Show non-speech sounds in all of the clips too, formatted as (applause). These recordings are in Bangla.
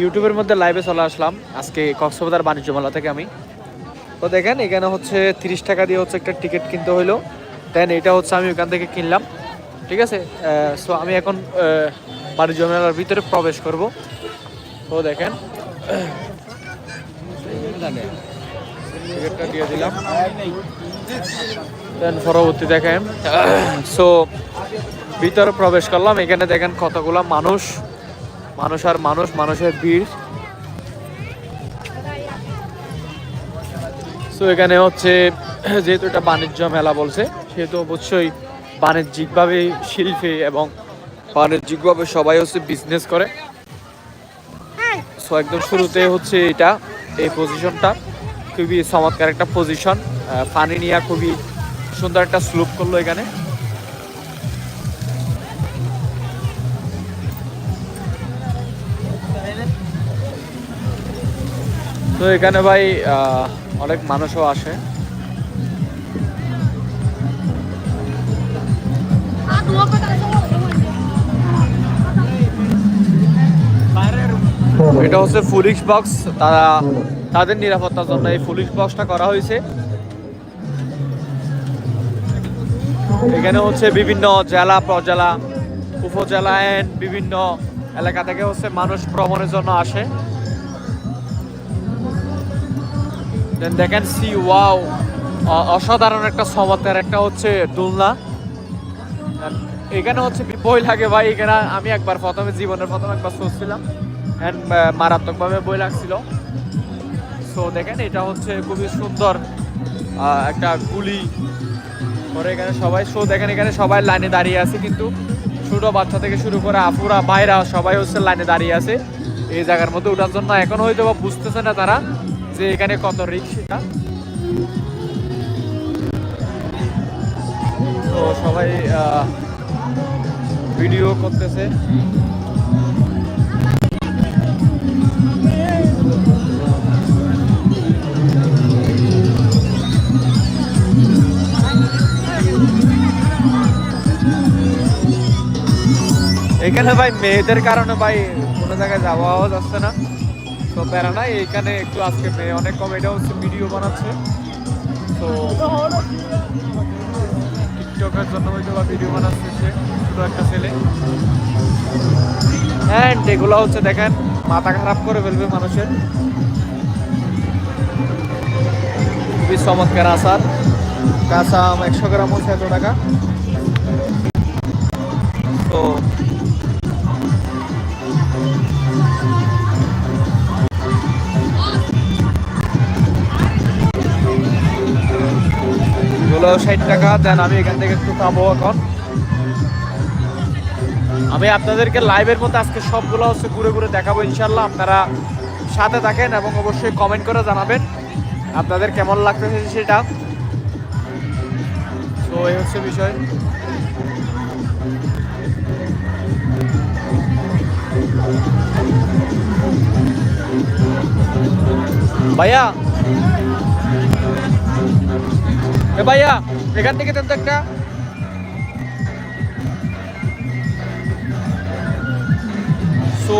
ইউটিউবের মধ্যে লাইভে চলে আসলাম। আজকে কক্সবাজার বাণিজ্য মেলা থেকে আমি। তো দেখেন, এখানে হচ্ছে তিরিশ টাকা দিয়ে হচ্ছে একটা টিকিট কিনতে হইল। দেন এটা হচ্ছে আমি ওখান থেকে কিনলাম। ঠিক আছে? সো আমি এখন বাণিজ্য মেলার ভিতরে প্রবেশ করব। তো দেখেন। টিকিটটা দিয়ে দিলাম। দেন পরবর্তী দেখেন। (clears throat) সো ভিতরে প্রবেশ করলাম। এখানে দেখেন কতগুলো মানুষ। মানুষ আর মানুষ, মানুষের ভিড়। সো এখানে হচ্ছে, যেহেতু এটা বাণিজ্য মেলা বলছে, সেহেতু অবশ্যই বাণিজ্যিকভাবে শিল্পে এবং বাণিজ্যিকভাবে সবাই হচ্ছে বিজনেস করে। সো একদম শুরুতে হচ্ছে এটা, এই পজিশনটা খুবই চমৎকার একটা পজিশন পানি নিয়ে খুবই সুন্দর একটা স্লুপ করল এখানে। তো এখানে ভাই অনেক মানুষও আসে। এটা হচ্ছে পুলিশ বক্স। তারা তাদের নিরাপত্তার জন্য এই পুলিশ বক্সটা করা হয়েছে। এখানে হচ্ছে বিভিন্ন জেলা, প্রজেলা, উপজেলা বিভিন্ন এলাকা থেকে হচ্ছে মানুষ ভ্রমণের জন্য আসে। Then দেখেন সি ওয়াও অসাধারণ একটা চমৎকার একটা হচ্ছে দোলনা। এখানে হচ্ছে বই লাগে ভাই, এখানে আমি একবার প্রথমে, জীবনের প্রথম একবার শুনছিলাম। অ্যান্ড মারাত্মকভাবে বই লাগছিল। সো দেখেন, এটা হচ্ছে খুবই সুন্দর একটা গুলি। পরে এখানে সবাই শো দেখেন এখানে সবাই লাইনে দাঁড়িয়ে আছে কিন্তু ছোট বাচ্চা থেকে শুরু করে আপুরা বাইরা সবাই হচ্ছে লাইনে দাঁড়িয়ে আছে। এই জায়গার মধ্যে ওঠার জন্য এখন হয়তো বা বুঝতেছে না তারা। যে এখানে কত রিক্স তো সবাই ভিডিও করতেছে। এখানে ভাই মেয়েদের কারণে ভাই কোনো জায়গায় যাওয়াও যাচ্ছে না। তো প্যারা নাই এখানে একটু আজকে অনেক কম এটা হচ্ছে ভিডিও বানাচ্ছে। তো টিকটকের জন্য হয়তো বা ভিডিও বানাচ্ছে সে, ছোটো একটা ছেলে। হ্যাঁ এগুলো হচ্ছে দেখেন, মাথা খারাপ করে ফেলবে মানুষের। খুবই চমৎকার আসার কাঁচা আম একশো গ্রাম হচ্ছে এত টাকা। তো এগুলো ষাট টাকা, দেন আমি এখান থেকে একটু খাব এখন। আমি আপনাদেরকে লাইভের মধ্যে আজকে সবগুলো হচ্ছে ঘুরে ঘুরে দেখাবো ইনশাল্লাহ আপনারা সাথে থাকেন এবং অবশ্যই কমেন্ট করে জানাবেন আপনাদের কেমন লাগতেছে সেটা। তো এই হচ্ছে বিষয়। ভাইয়া এ ভাইয়া, এখান থেকে তো একটা। সো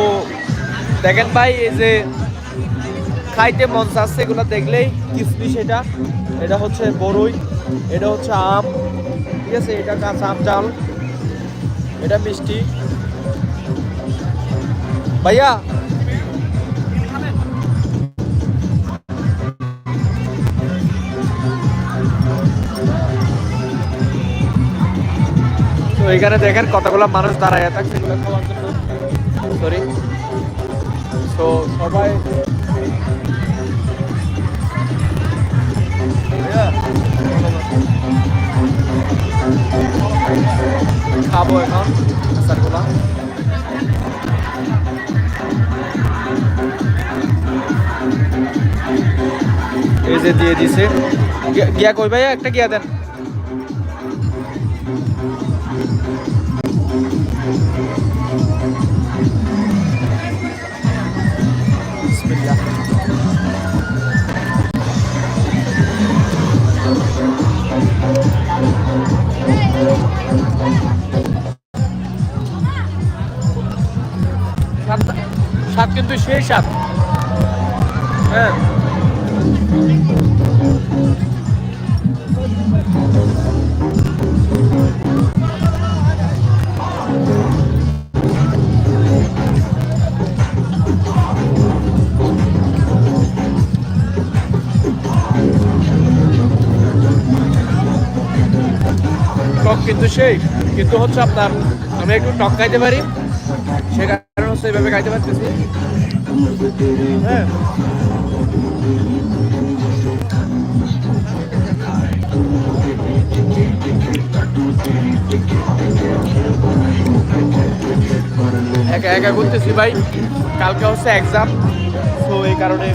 দেখেন ভাই, এই যে খাইতে মন চাচ্ছে, এগুলো দেখলেই কিসমিস এটা এটা হচ্ছে বড়ই এটা হচ্ছে আম, ঠিক আছে? এটা কাঁচা আম চাল, এটা মিষ্টি। ভাইয়া এখানে দেখেন কতগুলো মানুষ দাঁড়ায় থাকছে সরি তো সবাই খাব এখন, আচারগুলা। এই যে দিয়ে দিছে। গিয়া- কই ভাইয়া? একটা গিয়া দেন। স্বাদ কিন্তু সেই স্বাদ হ্যাঁ। টক কিন্তু হচ্ছে আপনার, আমি একটু টক খাইতে পারি। সে কারণে হচ্ছে এইভাবে খাইতে পারতেছি। হ্যাঁ। একা একা ঘুরতেছি ভাই, কালকে হচ্ছে এক্সাম তো এই কারণে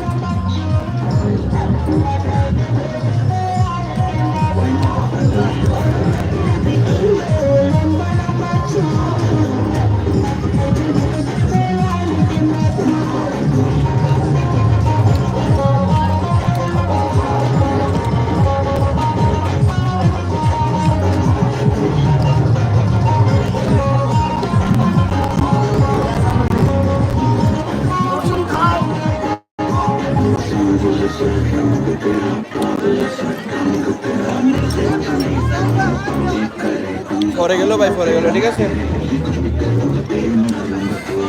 পরে গেল ভাই পরে গেল ঠিক আছে?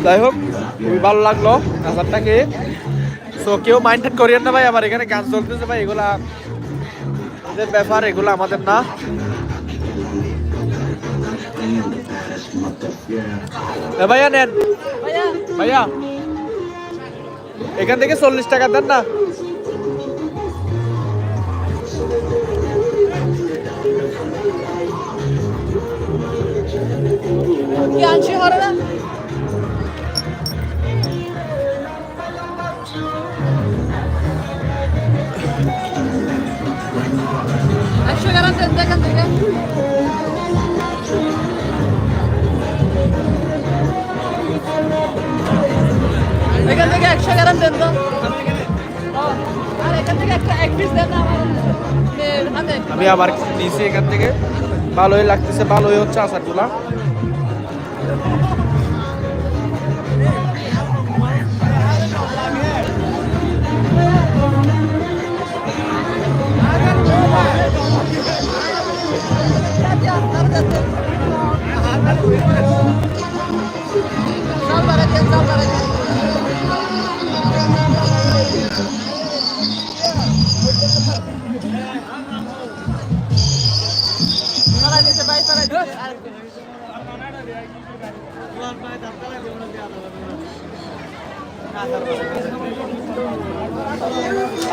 যাই হোক খুবই ভালো লাগল আচারটাকে তো কেউ মাইন্ডেড করিয়েন না ভাই আমার এখানে গান চলতেছে ভাই এগুলা আমাদের ব্যাপার এগুলো আমাদের না। ভাইয়া নেন। ভাইয়া এখান থেকে চল্লিশ টাকা দেন না? না একশো গ্রাম দেন দেখেন এখান থেকে একশো গ্রাম দেন আর এখান থেকে একটা আমি আবার নিয়েছি এখান থেকে ভালোই লাগতেছে ভালোই হচ্ছে আচারগুলা Yeah.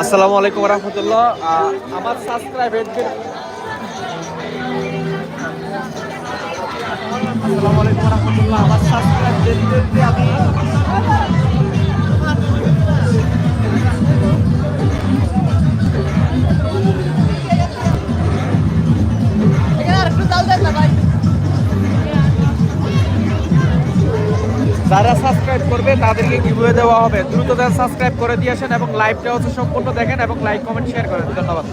আসসালামু আলাইকুম রহমতুল্লাহ। আমার সাবস্ক্রাইবের আসসালামু আলাইকুম রহমতুল্লাহ। আমার সাবস্ক্রাইব আমি যারা সাবস্ক্রাইব করবে, তাদেরকে গিভওয়ে দেওয়া হবে। দ্রুত সাবস্ক্রাইব করে দিয়ে আসেন এবং লাইভটা হচ্ছে সম্পূর্ণ দেখেন এবং লাইক কমেন্ট শেয়ার করেন ধন্যবাদ।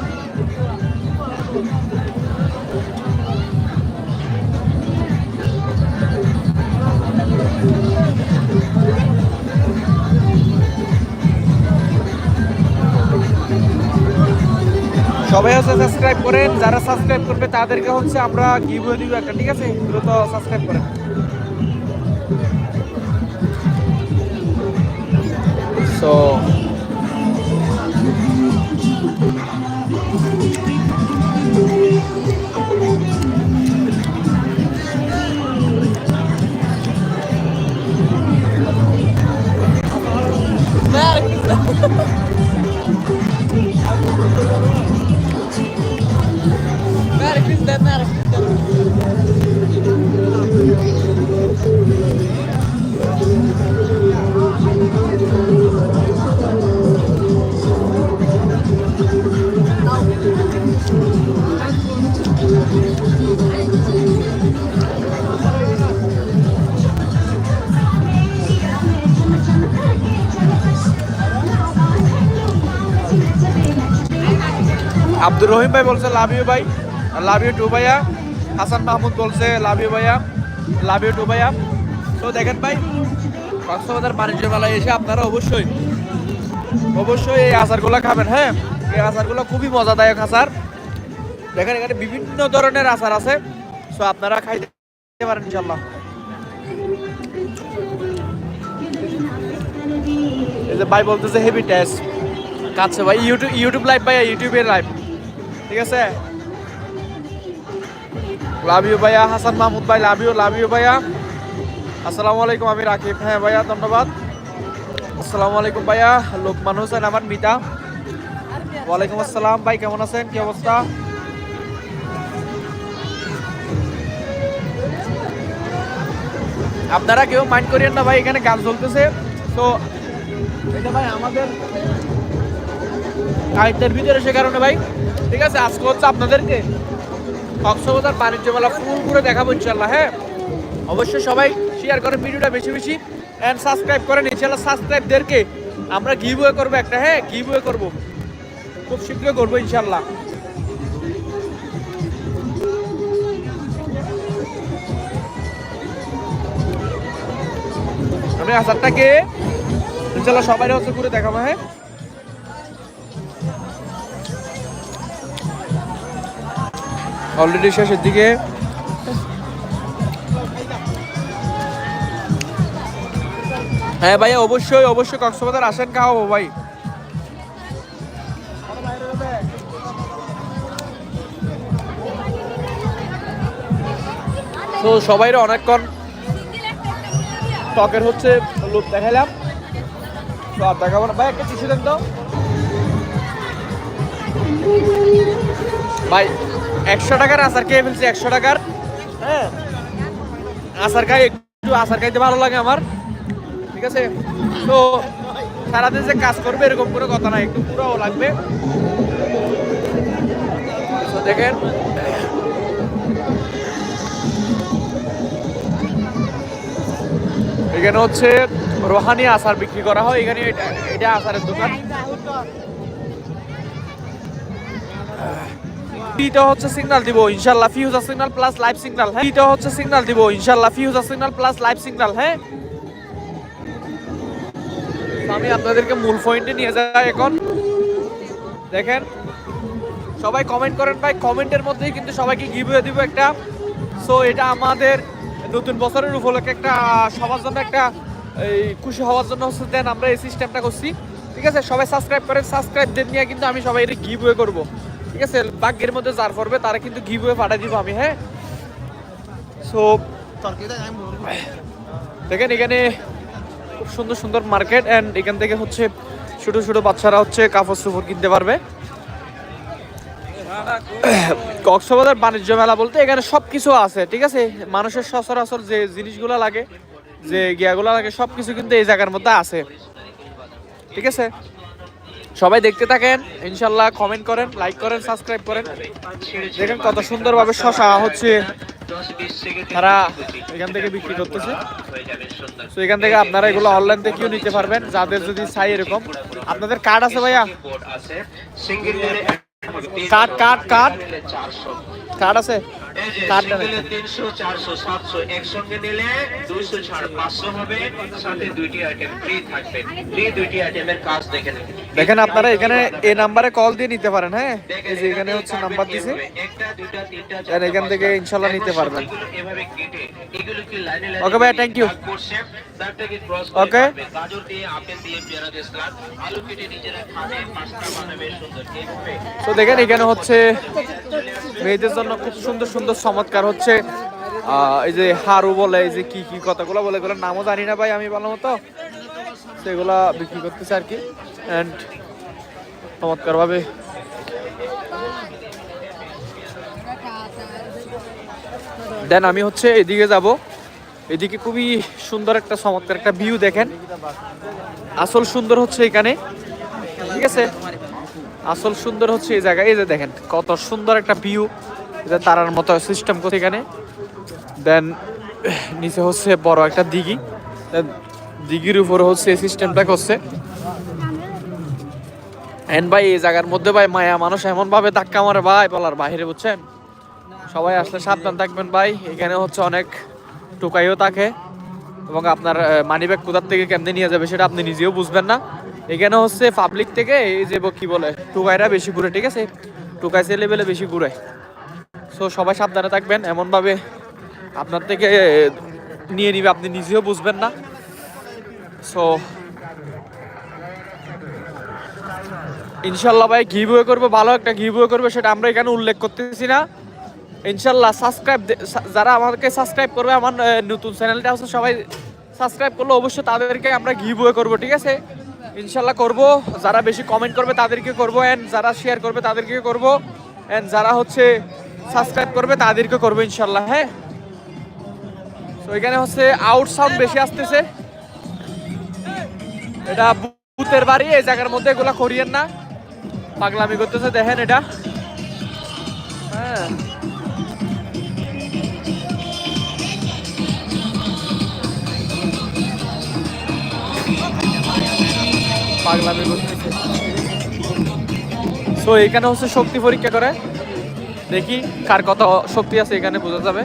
সবাই হচ্ছে সাবস্ক্রাইব করেন, যারা সাবস্ক্রাইব করবে তাদেরকে হচ্ছে আমরা গিভওয়ে দিব একটা, ঠিক আছে? দ্রুত সাবস্ক্রাইব করেন। সো ভাই আরেকটু ভাই আরেকটু দেন না আব্দুর রহিম ভাই বলছে লাভ ইউ ভাই। লাভ ইউ টু ভাইয়া। হাসান মাহমুদ বলছে লাভ ইউ ভাইয়া। লাভ ইউ টু ভাইয়া। তো দেখেন ভাই, কক্সবাজার বাণিজ্য মেলায় এসে আপনারা অবশ্যই অবশ্যই এই আচারগুলো খাবেন হ্যাঁ? এই আচারগুলো খুবই মজাদায়ক আচার। দেখেন, এখানে বিভিন্ন ধরনের আচার আছে। সো আপনারা খাইতে পারেন ইনশাল্লাহ ভাই বলতেছে হেভি টেস্ট কাছে ভাই ইউটিউব ইউটিউব লাইভ ভাই ইউটিউবের লাইভ ঠিক আছে? লাভ ইউ ভাইয়া। হাসান মাহমুদ ভাই লাভ ইউ লাভ ইউ ভাইয়া। আসসালামু আলাইকুম, আমি রাকিব। হ্যাঁ ভাইয়া, ধন্যবাদ। আসসালামু আলাইকুম, ভাইয়া। লোকমান হোসেন আমার মিতা। ওয়ালাইকুম আসসালাম। ভাই, কেমন আছেন? কি অবস্থা? আপনারা কেউ মাইন্ড করিয়েন না, ভাই, এখানে গান চলতেছে। তো এটা ভাই, আমাদের আয়ত্তের ভিতরে সে কারণে, ভাই ঠিক আছে, আজকে হচ্ছে আপনাদেরকে কক্সবাজার বাণিজ্য মেলা ফুল করে দেখাবো ইনশাল্লাহ হ্যাঁ? অবশ্যই সবাই শেয়ার করেন ভিডিওটা বেশি বেশি অ্যান্ড সাবস্ক্রাইব করেন ইনশাল্লাহ সাবস্ক্রাইবদেরকে আমরা গিভ ওয়ে করব একটা হ্যাঁ? গিভ ওয়ে করব। খুব শীঘ্রই করব ইনশাল্লাহ আমি আচারটাকে ইনশাল্লাহ সবাই হচ্ছে করে দেখাবো হ্যাঁ? অলরেডি শেষের দিকে। হ্যাঁ ভাই অবশ্যই অবশ্যই কক্সবাজার আসেন, খাওয়াবো ভাই। তো সবাই অনেকক্ষণ টকের হচ্ছে লোক দেখালাম তো আর দেখাবো না। ভাই, একটা টিস্যু দেন তো। ভাই একশো টাকার আচার খেয়ে ফেলছি একশো টাকার। হ্যাঁ। আচার খাই একটু আচার খাইতে ভালো লাগে আমার। ঠিক আছে? তো সারাদিন যে কাজ করবে এরকম কোনো কথা না একটু পুরো লাগবে। দেখেন। এখানে হচ্ছে রোহানি আচার বিক্রি করা হয় এখানে এটা- এটা আচারের দোকান। টিটা হচ্ছে সিগন্যাল দিব, ইনশাআল্লাহ future signal plus live signal হ্যাঁ? টিটা হচ্ছে সিগন্যাল দিব, ইনশাআল্লাহ future signal plus live signal হ্যাঁ? আমি আপনাদেরকে মূল পয়েন্টে নিয়ে যাই এখন। দেখেন, সবাই কমেন্ট করেন ভাই কমেন্টের মধ্যেই কিন্তু সবাইকে গিভ দিব একটা। সো এটা আমাদের নতুন বছরের উপলক্ষে একটা সবার জন্য একটা, এই খুশি হওয়ার জন্য হচ্ছে দেন আমরা এই সিস্টেমটা করছি। ঠিক আছে? সবাই সাবস্ক্রাইব করেন সাবস্ক্রাইব দেন নিয়ে কিন্তু আমি সবাই এটা গিভ ওয়ে করব। ঠিক আছে ভাগ্যের মধ্যে যার পড়বে, তারা কিন্তু গিভ ওয়ে পাঠিয়ে দিব আমি হ্যাঁ? সো দেখেন এখানে খুব সুন্দর সুন্দর মার্কেট অ্যান্ড এখান থেকে হচ্ছে ছোটো ছোটো বাচ্চারা হচ্ছে কাপড় চোপড় কিনতে পারবে। কক্সবাজার বাণিজ্য মেলা বলতে এখানে সব কিছু আছে, ঠিক আছে? মানুষের সচরাচর যে জিনিসগুলো লাগে, যে গিয়াগুলো লাগে সব কিছু কিন্তু এই জায়গার মধ্যে আছে। ঠিক আছে? সবাই দেখতে থাকেন ইনশাল্লাহ কমেন্ট করেন লাইক করেন সাবস্ক্রাইব করেন। দেখেন কত সুন্দরভাবে শশা হচ্ছে। তারা এখান থেকে বিক্রি করতেছে। তো এখান থেকে আপনারা এগুলো অনলাইন থেকেও নিতে পারবেন যাদের যদি চাই এরকম। আপনাদের কার্ড আছে ভাইয়া? কার্ড কার্ড কার্ড কার্ড আছে? কার্ড দেন তিনশো চারশো সাতশো একসঙ্গে নিলে দুইশো ছাড় পাঁচশো হবে সাথে দুইটি আইটেম ফ্রি থাকবে। ফ্রি দুইটি আইটেমের কাজ দেখে নেবেন দেখেন আপনারা এখানে এই নাম্বারে কল দিয়ে নিতে পারেন হ্যাঁ? এই যে এখানে হচ্ছে নাম্বার দিছে। আর এখান থেকে ইনশাল্লাহ নিতে পারবেন। ওকে ভাই থ্যাংক ইউ কি লাইনে লাইনে Okay ভাইয়া, thank you. কাট করছে? তারটাকে ক্রস Okay. গাজর দিয়ে আপেল দিয়ে পেয়ারা দিয়ে সালাদ আলু কেটে নিজেরা খাবে পাস্তা বানাবে সুন্দর। এইভাবে তো দেখেন এখানে হচ্ছে মেয়েদের জন্য খুব সুন্দর সুন্দর চমৎকার হচ্ছে। এই যে হারু বলে, এই যে কি কি কথাগুলো বলে, এগুলোর নামও জানি না ভাই আমি ভালো মতো। সেগুলা বিক্রি করতেছে আর কি। অ্যান্ড চমৎকার ভাবে দেন আমি হচ্ছে এদিকে যাব। এদিকে খুবই সুন্দর একটা চমৎকার একটা ভিউ দেখেন। আসল সুন্দর হচ্ছে এখানে। ঠিক আছে? আসল সুন্দর হচ্ছে এই জায়গায়। এই যে দেখেন, কত সুন্দর একটা ভিউ এটা তারার মতো সিস্টেম করছে এখানে। দেন নিচে হচ্ছে বড় একটা দিঘি। দিঘির উপরে হচ্ছে এই সিস্টেমটা করছে। এন্ড ভাই, এই জায়গার মধ্যে ভাই, মায়া মানুষ এমন ভাবে ধাক্কা মারে, ভাই, বলার বাইরে বুঝছেন? সবাই আসলে সাবধান থাকবেন, ভাই। এখানে হচ্ছে অনেক টোকাইও থাকে। এবং আপনার মানি ব্যাগ কোথার থেকে কেমনে নিয়ে যাবে সেটা আপনি নিজেও বুঝবেন না। এখানে হচ্ছে পাবলিক থেকে এই যে, কি বলে, টুকাইরা বেশি ঘুরে, ঠিক আছে? টুকাই লেভেলে বেশি ঘুরে। সো সবাই সাবধানে থাকবেন। এমনভাবে আপনার থেকে নিয়ে নিবে, আপনি নিজেও বুঝবেন না। সো ইনশাল্লাহ ভাই গিভওয়ে করব, ভালো একটা গিভওয়ে করব, সেটা আমরা এখানে উল্লেখ করতেছি না। ইনশাল্লাহ সাবস্ক্রাইব যারা আমাকে সাবস্ক্রাইব করবে, আমার নতুন চ্যানেলটা আছে, সবাই সাবস্ক্রাইব করলে অবশ্যই তাদেরকে আমরা গিভওয়ে করব, ঠিক আছে? ইনশাল্লাহ করব। যারা বেশি কমেন্ট করবে, তাদেরকে করব। অ্যান্ড যারা শেয়ার করবে, তাদেরকে করব। অ্যান্ড যারা হচ্ছে সাবস্ক্রাইব করবে তাদেরকে করব ইনশাল্লাহ হ্যাঁ? তো এখানে হচ্ছে আউট সাউন্ড বেশি আসতেছে। এটা ভূতের বাড়ি, এই জায়গার মধ্যে এগুলা করিয়েন না। পাগলামি করতেছে, দেখেন এটা। হ্যাঁ। পাগলামি করতেছে। সো এখানে হচ্ছে শক্তি পরীক্ষা করে। দেখি কার কত শক্তি আছে এখানে বোঝা যাবে।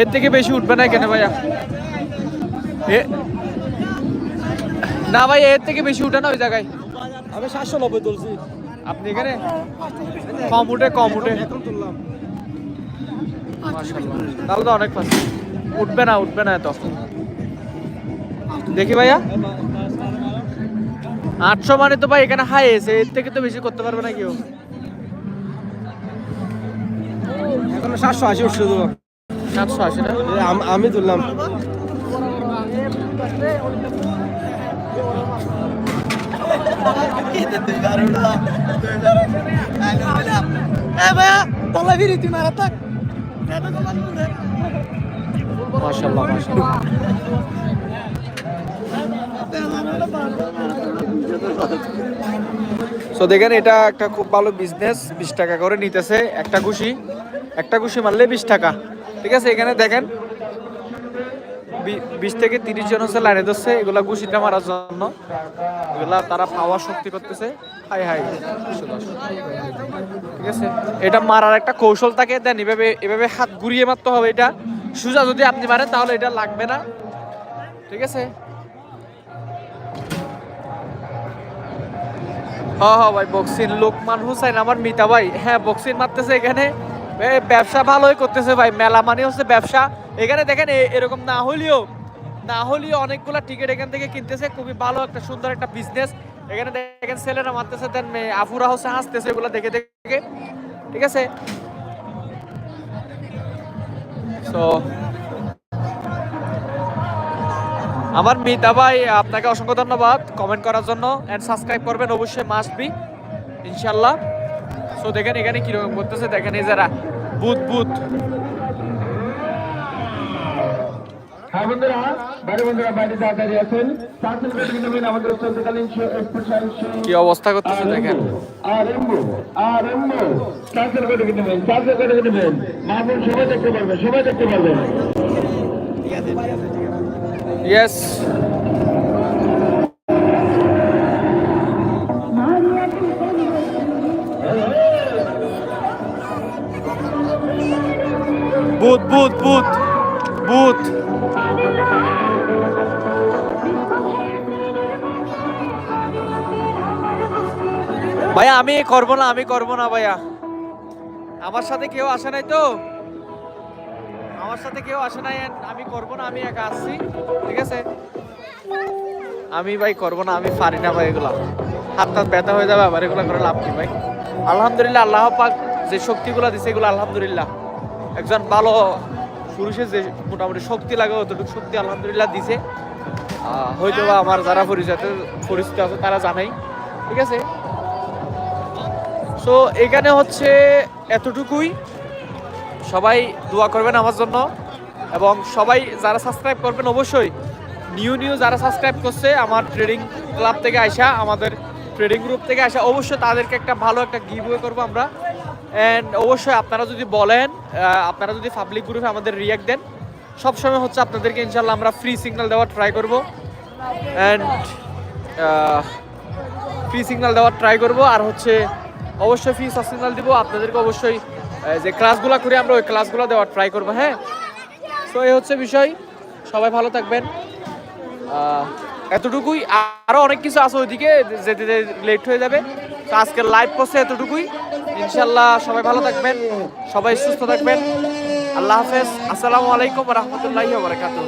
এর থেকে বেশি উঠবে না কেন ভাইয়া। এ না ভাই এর থেকে বেশি উঠে না ওই জায়গায়? আমি সাতশো নব্বই তুলছি। আপনি এখানে? কম উঠে কম উঠে। তুললাম তাহলে তো অনেক উঠবে না উঠবে না এত। দেখি ভাইয়া। আটশো মানে তো ভাই এখানে হাই এসে এর থেকে তো বেশি করতে পারবে না কেউ। এখন সাতশো আশি উঠছে তো। সাতশো আশি না? আমি তুললাম। মাশাআল্লাহ সো দেখেন, এটা একটা খুব ভালো বিজনেস বিশ টাকা করে নিতেছে একটা ঘুষি। একটা ঘুষি মারলে বিশ টাকা। ঠিক আছে, এখানে দেখেন বিশ থেকে তিরিশ জন হচ্ছে লাইনে ধরছে, এগুলা ঘুষিটা মারার জন্য। এগুলা তারা পাওয়ার শক্তি করতেছে। Hi hi. ঠিক আছে, এটা মারার একটা কৌশল থাকে। দেন, এভাবে এভাবে হাত ঘুরিয়ে মারতে হবে এটা। সোজা যদি আপনি মারেন, তাহলে এটা লাগবে না। ঠিক আছে হ্যাঁ হ্যাঁ ভাই বক্সিং লোকমান হুসাইন আমার মিতা ভাই। হ্যাঁ বক্সিং মারতেছে এখানে। ব্যবসা ভালোই করতেছে ভাই, মেলা মানে হচ্ছে ব্যবসা। এখানে দেখেন এরকম না হলেও না হলেও অনেকগুলা টিকিট এখান থেকে কিনতেছে। খুবই ভালো একটা, সুন্দর একটা বিজনেস এখানে দেখেন, ছেলেরা মারতেছে দেন আফুরা হচ্ছে হাসতেছে এগুলো দেখে দেখে। ঠিক আছে? তো আমার মিতা ভাই আপনাকে অসংখ্য ধন্যবাদ কমেন্ট করার জন্য। এন্ড সাবস্ক্রাইব করবেন অবশ্যই মাস্ট বি ইনশাল্লাহ সো দেখেন এখানে কীরকম করতেছে দেখেন এই যারা বুথ বুথ হ্যাঁ বন্ধুরা বন্ধুরা বাইরে আছেন আমাদের চলতেকালীন কি অবস্থা করতেছে দেখেন। আরম্ভ আরম্ভ পার্সেল করে কিনে নেবেন পার্সেল করে কিনে নেবেন মাহবুব সবাই দেখতে পারবে সবাই দেখতে পারবেন yes booth booth booth booth ভাইয়া, আমি করব না, আমি করব না ভাইয়া। আমার সাথে কেউ আসে নাই তো? আমার সাথে কেউ আসে নাই আমি করব না, আমি একা আসছি ঠিক আছে? আমি ভাই করব না, আমি পারি না ভাই এগুলা। হাত হাত ব্যথা হয়ে যাবে, আবার এগুলা করে লাভ কি ভাই? আলহামদুলিল্লাহ, আল্লাহ পাক যে শক্তিগুলো দিছে এগুলো, আলহামদুলিল্লাহ। একজন ভালো পুরুষের যে মোটামুটি শক্তি লাগে, অতটুকু শক্তি আলহামদুলিল্লাহ দিছে। হয়তো বা আমার যারা পরিচিত পরিচিত আছে, তারা জানাই, ঠিক আছে? সো এখানে হচ্ছে এতটুকুই। সবাই দোয়া করবেন আমার জন্য। এবং সবাই যারা সাবস্ক্রাইব করবেন, অবশ্যই নিউ নিউ যারা সাবস্ক্রাইব করছে, আমার ট্রেডিং ক্লাব থেকে আসা, আমাদের ট্রেডিং গ্রুপ থেকে আসা, অবশ্যই তাদেরকে একটা ভালো একটা গিভওয়ে করব আমরা। অ্যান্ড অবশ্যই আপনারা যদি বলেন আপনারা যদি পাবলিক গ্রুপে আমাদের রিয়াক্ট দেন, সবসময় হচ্ছে আপনাদেরকে ইনশাল্লাহ আমরা ফ্রি সিগন্যাল দেওয়ার ট্রাই করব। অ্যান্ড ফ্রি সিগন্যাল দেওয়ার ট্রাই করব। আর হচ্ছে অবশ্যই ফ্রি সিগন্যাল দিব। আপনাদেরকে অবশ্যই যে ক্লাসগুলো করি আমরা, ওই ক্লাসগুলো দেওয়ার ট্রাই করব হ্যাঁ? তো এই হচ্ছে বিষয়। সবাই ভালো থাকবেন। এতটুকুই। আরও অনেক কিছু আছে ওইদিকে, যেতে লেট হয়ে যাবে। তো আজকের লাইভ পোস্টে এতটুকুই। ইনশাল্লাহ সবাই ভালো থাকবেন, সবাই সুস্থ থাকবেন। আল্লাহ হাফেজ। আসসালামু আলাইকুম রহমতুল্লাহি বারাকাতুহ।